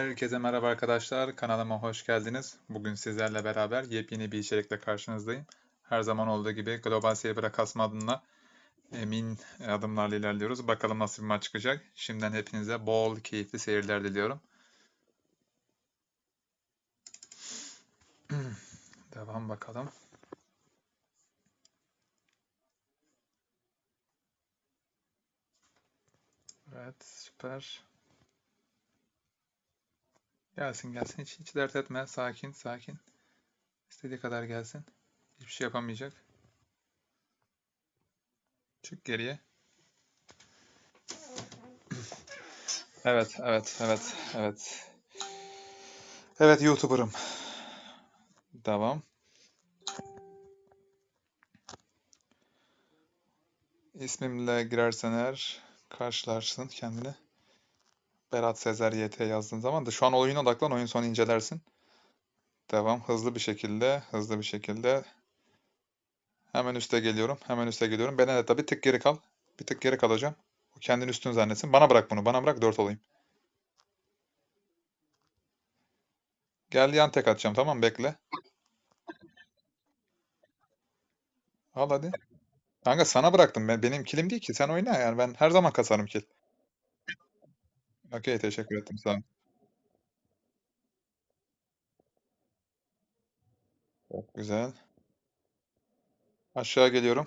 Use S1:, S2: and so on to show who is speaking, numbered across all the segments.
S1: Herkese merhaba arkadaşlar. Kanalıma hoş geldiniz. Bugün sizlerle beraber yepyeni bir içerikle karşınızdayım. Her zaman olduğu gibi Global Saber'a kasma adına emin adımlarla ilerliyoruz. Bakalım nasıl bir maç çıkacak. Şimdiden hepinize bol keyifli seyirler diliyorum. Devam bakalım. Evet, süper. Gelsin gelsin. Hiç, hiç dert etme. Sakin sakin. İstediği kadar gelsin. Hiçbir şey yapamayacak. Çık geriye. Evet, evet, evet, evet. Evet YouTuber'ım. Devam. İsmimle girersen eğer karşılarsın kendini. Berat Sezer YT yazdığın zaman da şu an oyuna odaklan, oyun sonu incelersin. Devam. Hızlı bir şekilde, hızlı bir şekilde. Hemen üste geliyorum, hemen üste geliyorum. Benedetta bir tık geri kal. Bir tık geri kalacağım. O kendini üstün zannetsin. Bana bırak bunu, bana bırak 4 olayım. Gel yan tek atacağım tamam? Bekle. Al hadi. Kanka sana bıraktım. Ben, benim kilim değil ki. Sen oyna yani. Ben her zaman kasarım kill. Okey teşekkür ettim. Sağ ol. Çok güzel. Aşağı geliyorum.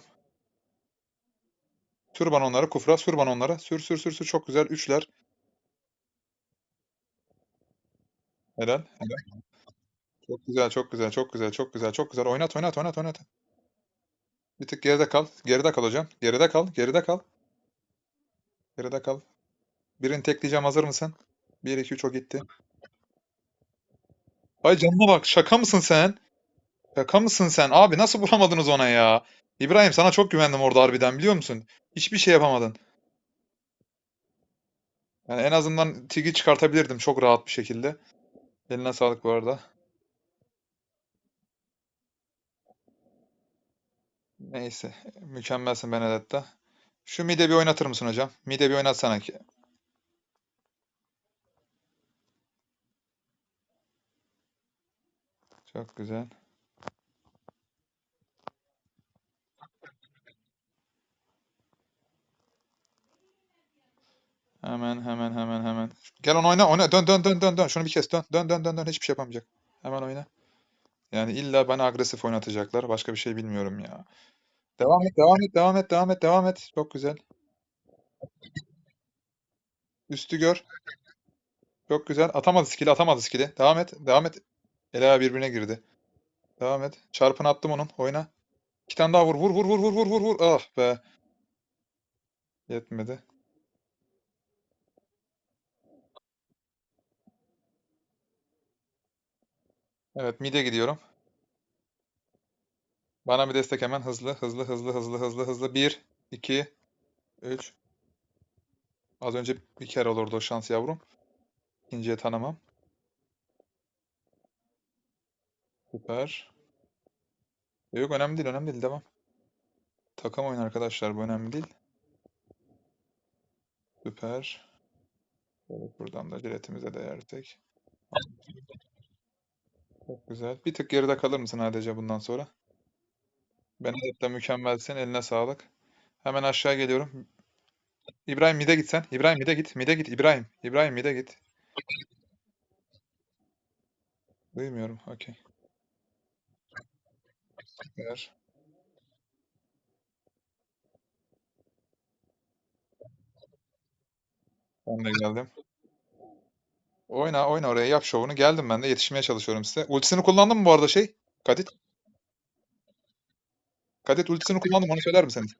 S1: Sür bana onları. Kufra sür bana onları. Sür sür sür sür. Çok güzel. Üçler. Helal. Helal. Çok güzel. Çok güzel. Çok güzel. Çok güzel. Çok güzel. Oynat oynat oynat oynat. Bir tık geride kal. Geride kal hocam. Geride kal. Geride kal. Geride kal. Birini tekleyeceğim. Hazır mısın? 1 2 3 o gitti. Ay canına bak. Şaka mısın sen? Şaka mısın sen? Abi nasıl vuramadınız ona ya? İbrahim sana çok güvendim orada harbiden biliyor musun? Hiçbir şey yapamadın. Yani en azından Tig'i çıkartabilirdim çok rahat bir şekilde. Eline sağlık bu arada. Neyse. Mükemmelsin Benedetta. Şu mide bir oynatır mısın hocam? Mide bir oynatsana ki. Çok güzel. Hemen hemen hemen hemen. Gel onu oyna oyna dön dön dön dön dön. Şunu bir kes dön dön dön dön dön. Hiçbir şey yapamayacak. Hemen oyna. Yani illa bana agresif oynatacaklar. Başka bir şey bilmiyorum ya. Devam et devam et devam et devam et devam et. Çok güzel. Üstü gör. Çok güzel. Atamadı skill'i atamadı skill'i. Devam et devam et. Ela birbirine girdi. Devam et. Çarpını attım onun. Oyna. İki tane daha vur. Vur vur vur vur vur vur vur. Ah be. Yetmedi. Evet mid'e gidiyorum. Bana bir destek hemen hızlı hızlı hızlı hızlı hızlı hızlı. 1 2 3 Az önce bir kere olurdu o şans yavrum. İkinciye tanımam. Süper. Yok önemli değil önemli değil devam. Takım oyun arkadaşlar bu önemli değil. Süper. Buradan da ciletimize değersek. Çok güzel. Bir tık geride kalır mısın ADC bundan sonra? Benedetta mükemmelsin. Eline sağlık. Hemen aşağı geliyorum. İbrahim mide git sen. İbrahim mide git. Mide git. İbrahim. İbrahim mide git. Duymuyorum. Okey. Süper. Ben de geldim. Oyna oyna oraya yap şovunu. Geldim ben de yetişmeye çalışıyorum size. Ultisini kullandın mı bu arada şey? Kadit. Kadit ultisini kullandım onu söyler misiniz?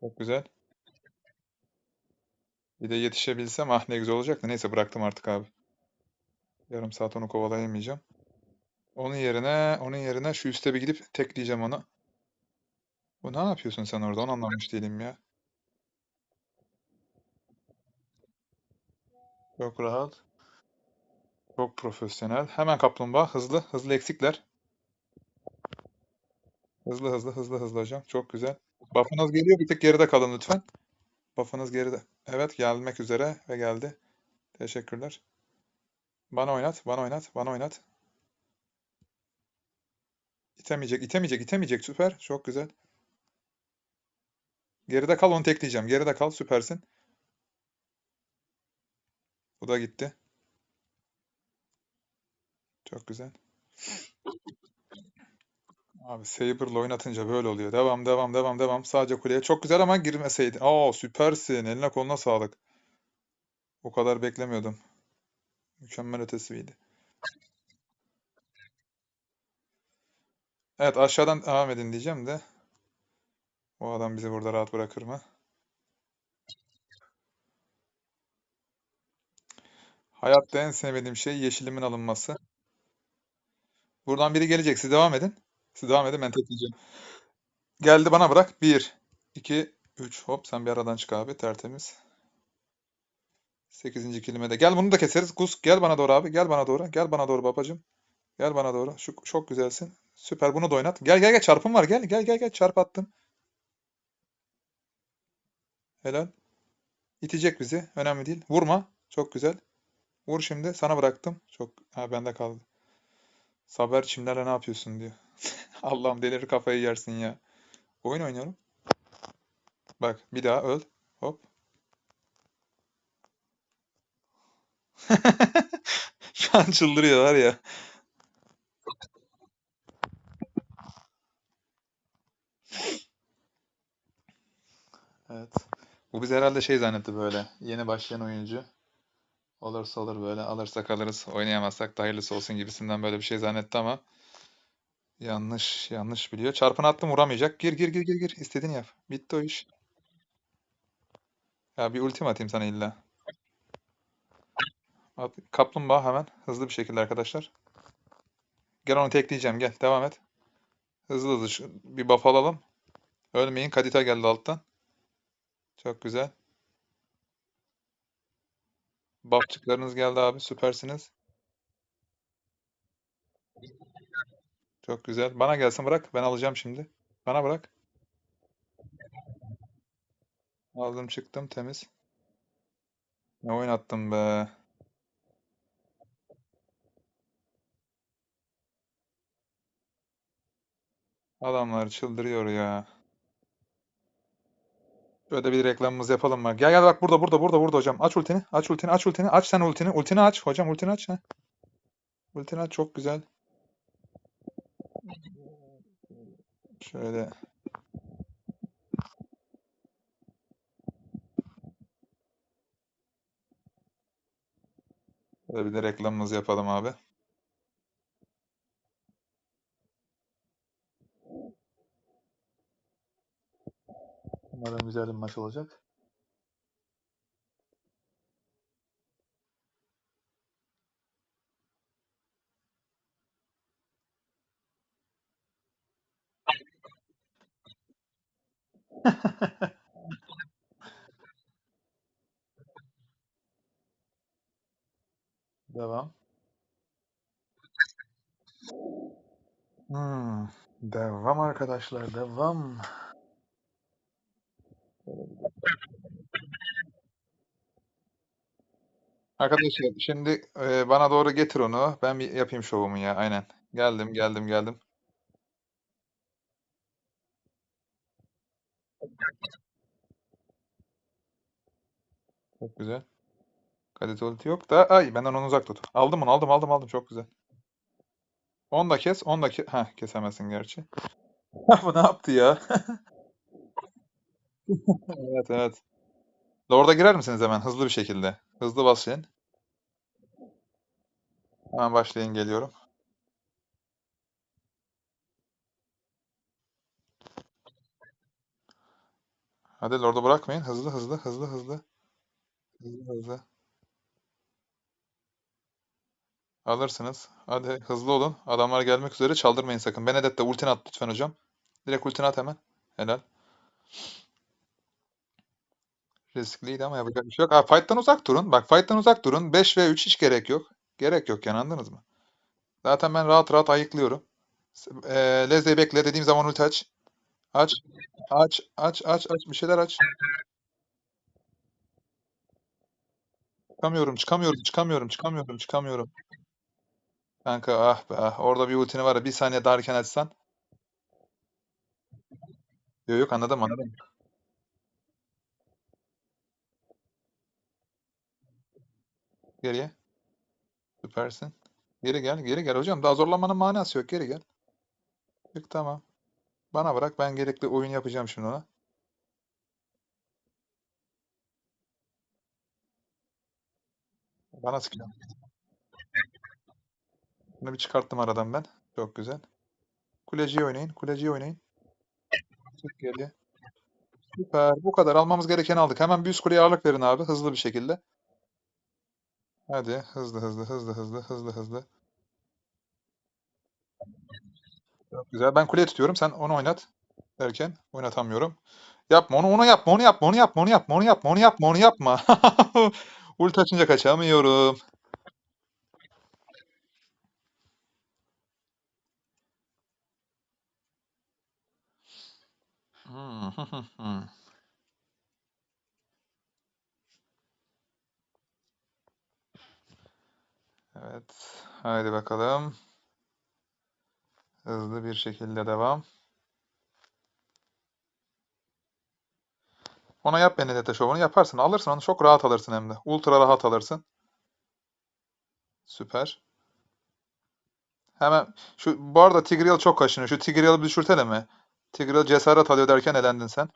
S1: Çok güzel. Bir de yetişebilsem ah ne güzel olacaktı. Neyse bıraktım artık abi. Yarım saat onu kovalayamayacağım. Onun yerine onun yerine şu üste bir gidip tekleyeceğim onu. Bu ne yapıyorsun sen orada? Onu anlamış değilim ya. Çok rahat. Çok profesyonel. Hemen kaplumbağa. Hızlı. Hızlı eksikler. Hızlı hızlı hızlı hızlı hocam. Çok güzel. Buff'ınız geliyor. Bir tık geride kalın lütfen. Buff'ınız geride. Evet gelmek üzere ve geldi. Teşekkürler. Bana oynat, bana oynat, bana oynat. İtemeyecek, itemeyecek, itemeyecek. Süper. Çok güzel. Geride kal, onu tekleyeceğim. Geride kal, süpersin. Bu da gitti. Çok güzel. Abi Saber'la oynatınca böyle oluyor. Devam, devam, devam, devam. Sadece kuleye. Çok güzel ama girmeseydin. Aa süpersin. Eline koluna sağlık. O kadar beklemiyordum. Mükemmel ötesiydi. Evet aşağıdan devam edin diyeceğim de. O adam bizi burada rahat bırakır mı? Hayatta en sevmediğim şey yeşilimin alınması. Buradan biri gelecek. Siz devam edin. Siz devam edin ben tekleyeceğim. Geldi bana bırak. 1, 2, 3. Hop sen bir aradan çık abi. Tertemiz. 8. kelimede. Gel bunu da keseriz. Gus gel bana doğru abi. Gel bana doğru. Gel bana doğru babacım. Gel bana doğru. Şu, çok güzelsin. Süper bunu da oynat. Gel gel gel çarpım var. Gel gel gel gel çarp attım. Helal. İtecek bizi. Önemli değil. Vurma. Çok güzel. Vur şimdi. Sana bıraktım. Çok. Ha bende kaldı. Saber çimlerle ne yapıyorsun diyor. Allah'ım delir kafayı yersin ya. Oyun oynuyorum. Bak bir daha öl. Hop. Şu an çıldırıyor var ya. Evet. Bu biz herhalde şey zannetti böyle. Yeni başlayan oyuncu. Olursa olur böyle. Alırsak alırız. Oynayamazsak da hayırlısı olsun gibisinden böyle bir şey zannetti ama yanlış yanlış biliyor. Çarpını attım vuramayacak. Gir gir gir gir gir. İstediğini yap. Bitti o iş. Ya bir ultim atayım sana illa. Kaplumbağa hemen. Hızlı bir şekilde arkadaşlar. Gel onu tekleyeceğim. Gel. Devam et. Hızlı hızlı. Bir buff alalım. Ölmeyin. Kadita geldi alttan. Çok güzel. Buffçıklarınız geldi abi. Süpersiniz. Çok güzel. Bana gelsin bırak. Ben alacağım şimdi. Bana bırak. Aldım çıktım. Temiz. Ne oynattım be. Adamlar çıldırıyor ya. Böyle bir reklamımızı yapalım mı? Gel gel bak burada burada burada burada hocam. Aç ultini. Aç ultini. Aç ultini. Aç sen ultini. Ultini aç. Hocam ultini aç. Heh. Ultini aç. Çok güzel. Şöyle. Böyle bir de reklamımızı yapalım abi. Umarım güzel bir maç olacak. Devam. Hmm, devam arkadaşlar, devam. Arkadaşlar şimdi e, bana doğru getir onu. Ben bir yapayım şovumu ya. Aynen. Geldim, geldim, geldim. Çok güzel. Kadite ulti yok da. Ay benden onu uzak tut. Aldım onu, aldım, aldım, aldım. Çok güzel. 10 da kes, 10 da kes. Heh, kesemezsin gerçi. Bu ne yaptı ya? Evet, evet. Lord'a girer misiniz hemen hızlı bir şekilde? Hızlı başlayın. Hemen başlayın geliyorum. Hadi Lord'u bırakmayın. Hızlı hızlı hızlı hızlı. Hızlı hızlı. Alırsınız. Hadi hızlı olun. Adamlar gelmek üzere. Çaldırmayın sakın. Benedetta ultini at lütfen hocam. Direkt ultini at hemen. Helal. Riskliydi ama yapacak bir şey yok. Aa, fight'tan uzak durun. Bak fight'tan uzak durun. 5 ve 3 hiç gerek yok. Gerek yok yani anladınız mı? Zaten ben rahat rahat ayıklıyorum. Eee Leze'yi bekle dediğim zaman ulti aç. Aç. Aç. Aç. Aç. Aç. Bir şeyler aç. Çıkamıyorum, çıkamıyorum, çıkamıyorum, çıkamıyorum, çıkamıyorum. Kanka ah be ah. Orada bir ultini var ya bir saniye daha erken açsan. Yok yok anladım anladım. Geriye. Süpersin. Geri gel, geri gel hocam. Daha zorlanmanın manası yok. Geri gel. Çık tamam. Bana bırak ben gerekli oyun yapacağım şimdi ona. Bana sıkıyor. Bunu bir çıkarttım aradan ben. Çok güzel. Kuleciyi oynayın. Kuleciyi oynayın. Çık geriye. Süper. Bu kadar. Almamız gerekeni aldık. Hemen bir üst kuleye ağırlık verin abi. Hızlı bir şekilde. Hadi. Hızlı hızlı hızlı hızlı hızlı hızlı. Çok güzel. Ben kuleye tutuyorum. Sen onu oynat. Derken oynatamıyorum. Yapma onu onu yapma onu yapma onu yapma onu yapma onu yapma onu yapma onu yapma. Ulti açınca kaçamıyorum. Hmm. Evet. Haydi bakalım. Hızlı bir şekilde devam. Ona yap Benedetta şovunu yaparsın. Alırsın onu çok rahat alırsın hem de. Ultra rahat alırsın. Süper. Hemen şu bu arada Tigreal çok kaşınıyor. Şu Tigreal'ı bir düşürtelim mi? Tigreal cesaret alıyor derken elendin sen.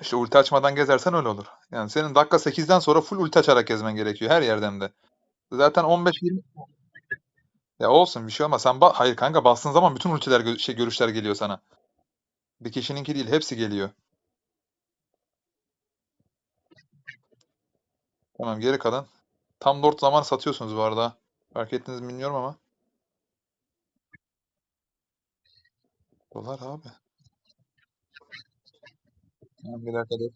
S1: İşte ulti açmadan gezersen öyle olur. Yani senin dakika 8'den sonra full ulti açarak gezmen gerekiyor her yerden de. Zaten 15-20 ya olsun bir şey olmaz. Sen ba- hayır kanka bastığın zaman bütün ultiler gö- şey görüşler geliyor sana. Bir kişininki değil hepsi geliyor. Tamam geri kalan. Tam lord zaman satıyorsunuz bu arada. Fark ettiniz mi bilmiyorum ama. Dolar abi. Tamam, bir dakika dur.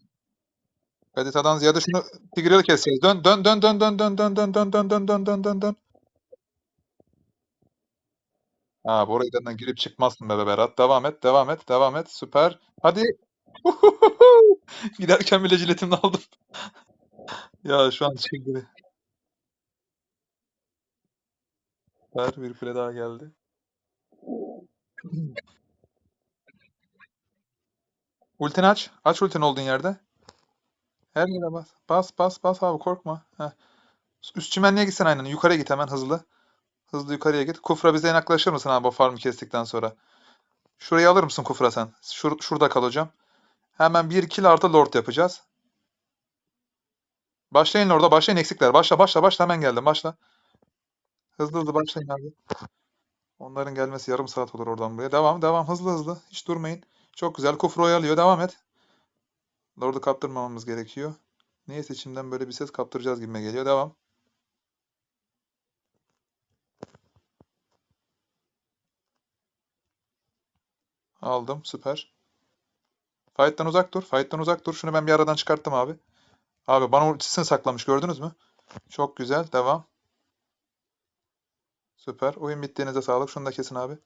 S1: Kadita'dan ziyade şunu Tigreal'ı keseceğiz. Dön dön dön dön dön dön dön dön dön dön dön dön dön dön dön. Ha bu oradan girip çıkmazsın be Berat. Devam et, devam et, devam et. Süper. Hadi. Giderken bile jiletimle aldım. Ya şu an şimdi. Süper. Bir kule daha geldi. Ultini aç. Aç ultini olduğun yerde. Her yere bas. Bas bas bas abi korkma. Heh. Üst çimenliğe gitsen aynen. Yukarıya git hemen hızlı. Hızlı yukarıya git. Kufra bize yaklaşır mısın abi o farmı kestikten sonra? Şurayı alır mısın Kufra sen? Şur şurada kal hocam. Hemen bir kill artı lord yapacağız. Başlayın orada. Başlayın eksikler. Başla başla başla hemen geldim. Başla. Hızlı hızlı başlayın abi. Onların gelmesi yarım saat olur oradan buraya. Devam devam hızlı hızlı. Hiç durmayın. Çok güzel. Kufro'yu alıyor. Devam et. Lord'u kaptırmamamız gerekiyor. Neyse içimden böyle bir ses kaptıracağız gibime geliyor. Devam. Aldım. Süper. Fight'tan uzak dur. Fight'tan uzak dur. Şunu ben bir aradan çıkarttım abi. Abi bana ultisini saklamış. Gördünüz mü? Çok güzel. Devam. Süper. Oyun bittiğinize sağlık. Şunu da kesin abi.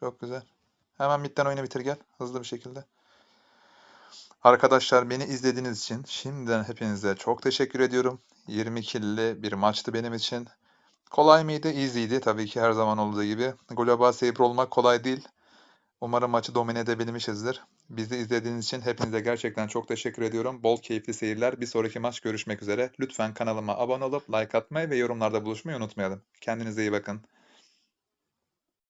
S1: Çok güzel. Hemen midden oyunu bitir gel. Hızlı bir şekilde. Arkadaşlar beni izlediğiniz için şimdiden hepinize çok teşekkür ediyorum. 20 killi bir maçtı benim için. Kolay mıydı? Easy'ydi tabii ki her zaman olduğu gibi. Global Saber olmak kolay değil. Umarım maçı domine edebilmişizdir. Bizi izlediğiniz için hepinize gerçekten çok teşekkür ediyorum. Bol keyifli seyirler. Bir sonraki maç görüşmek üzere. Lütfen kanalıma abone olup like atmayı ve yorumlarda buluşmayı unutmayalım. Kendinize iyi bakın.